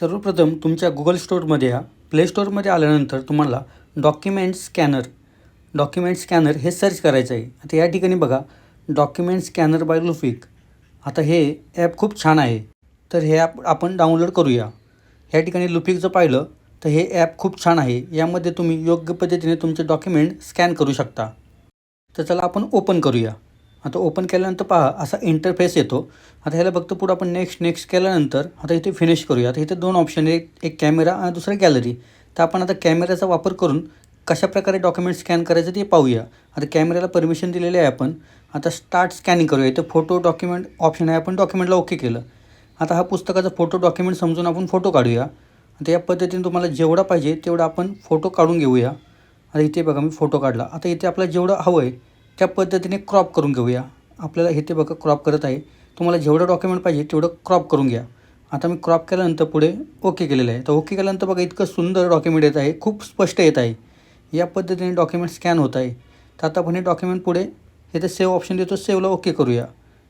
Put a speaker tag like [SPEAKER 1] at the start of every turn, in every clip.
[SPEAKER 1] सर्वप्रथम तुमच्या गुगल स्टोअरमध्ये या. प्ले स्टोअरमध्ये आल्यानंतर तुम्हाला डॉक्युमेंट स्कॅनर डॉक्युमेंट स्कॅनर हे सर्च करायचं आहे. आता या ठिकाणी बघा डॉक्युमेंट स्कॅनर बाय लुफिक आता हे ॲप खूप छान आहे. तर हे ॲप आपण डाउनलोड करूया. या ठिकाणी लुफिकचं पाहिलं तर हे ॲप खूप छान आहे. यामध्ये तुम्ही योग्य पद्धतीने तुमचे डॉक्युमेंट स्कॅन करू शकता. तर चला आपण ओपन करूया. आता ओपन केल्यानंतर पहा असा इंटरफेस येतो. आता ह्याला बघतो पुढं आपण नेक्स्ट नेक्स्ट केल्यानंतर आता इथे फिनिश करूया. आता इथे दोन ऑप्शन आहे एक- कॅमेरा आणि दुसरा गॅलरी तर आपण आता कॅमेऱ्याचा वापर करून कशा प्रकारे डॉक्युमेंट स्कॅन करायचं ते पाहूया. आता कॅमेऱ्याला परमिशन दिलेली आहे आपण. आता स्टार्ट स्कॅनिंग करूया. इथे फोटो डॉक्युमेंट ऑप्शन आहे. आपण डॉक्युमेंटला ओके केलं. आता हा पुस्तकाचा फोटो डॉक्युमेंट समजून आपण फोटो काढूया. आता या पद्धतीने तुम्हाला जेवढा पाहिजे तेवढा आपण फोटो काढून घेऊया. आता इथे बघा मी फोटो काढला. आता इथे आपल्याला जेवढं हवं आहे त्या पद्धतीने क्रॉप करून घेऊया. आपल्याला हे ते बघा क्रॉप करत आहे. तुम्हाला जेवढं डॉक्युमेंट पाहिजे तेवढं क्रॉप करून घ्या. आता मी क्रॉप केल्यानंतर पुढे ओके केलेलं आहे. तर ओके केल्यानंतर बघा इतकं सुंदर डॉक्युमेंट येत आहे. खूप स्पष्ट येत आहे. या पद्धतीने डॉक्युमेंट स्कॅन होत आहे. तर आता आपण हे डॉक्युमेंट पुढे इथे सेव्ह ऑप्शन देतो. सेव्हला ओके करूया.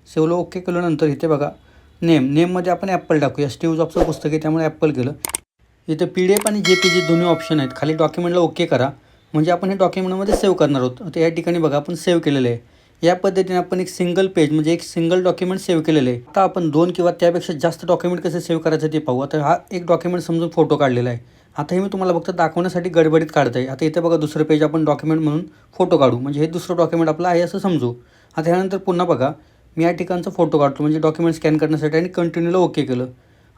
[SPEAKER 1] सेव्हला ओके केल्यानंतर इथे बघा नेम नेममध्ये आपण ॲप्पल टाकूया. स्टीव जॉबचं पुस्तक आहे त्यामुळे ॲप्पल केलं. इथं पी डी एफ आणि जे पी जी दोन्ही ऑप्शन आहेत. खाली डॉक्युमेंटला ओके करा. म्हणजे आपण हे डॉक्युमेंटमध्ये सेव्ह करणार आहोत. तर या ठिकाणी बघा आपण सेव्ह केलेलं आहे. या पद्धतीने आपण एक सिंगल पेज म्हणजे एक सिंगल डॉक्युमेंट सेव्ह केलेलं आहे. आता आपण दोन किंवा त्यापेक्षा जास्त डॉक्युमेंट कसे सेव्ह करायचं ते पाहू. आता हा एक डॉक्युमेंट समजून फोटो काढलेला आहे. आता हे मी तुम्हाला फक्त दाखवण्यासाठी गडबडीत काढत आहे आता इथे बघा दुसरं पेज आपण डॉक्युमेंट म्हणून फोटो काढू. म्हणजे हे दुसरं डॉक्युमेंट आपलं आहे असं समजू. आता ह्यानंतर पुन्हा बघा मी या ठिकाणचा फोटो काढतो. म्हणजे डॉक्युमेंट स्कॅन करण्यासाठी आणि कंटिन्यूला ओके केलं.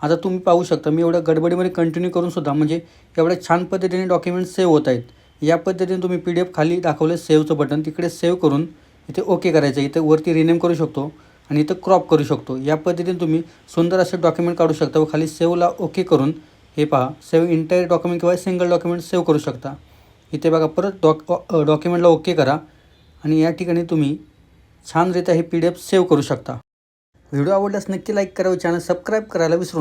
[SPEAKER 1] आता तुम्ही पाहू शकता मी एवढ्या गडबडीमध्ये कंटिन्यू करून सुद्धा म्हणजे एवढ्या छान पद्धतीने डॉक्युमेंट सेव्ह होत आहेत. या पद्धतीने तुम्ही पी डी एफ खाली दाखवलं सेव्हचं बटन तिकडे सेव्ह करून इथे ओके करायचं इथे वरती रिनेम करू शकतो आणि इथं क्रॉप करू शकतो. या पद्धतीने तुम्ही सुंदर असे डॉक्युमेंट काढू शकता व खाली सेव्हला ओके करून हे पहा सेव्ह इंटायर डॉक्युमेंट किंवा सिंगल डॉक्युमेंट सेव्ह करू शकता. इथे बघा परत डॉक डॉक्युमेंटला ओके करा आणि या ठिकाणी तुम्ही छानरित्या हे पी डी एफ सेव्ह करू शकता. व्हिडिओ आवडल्यास नक्की लाईक करा व चॅनल सबस्क्राईब करायला विसरू नका.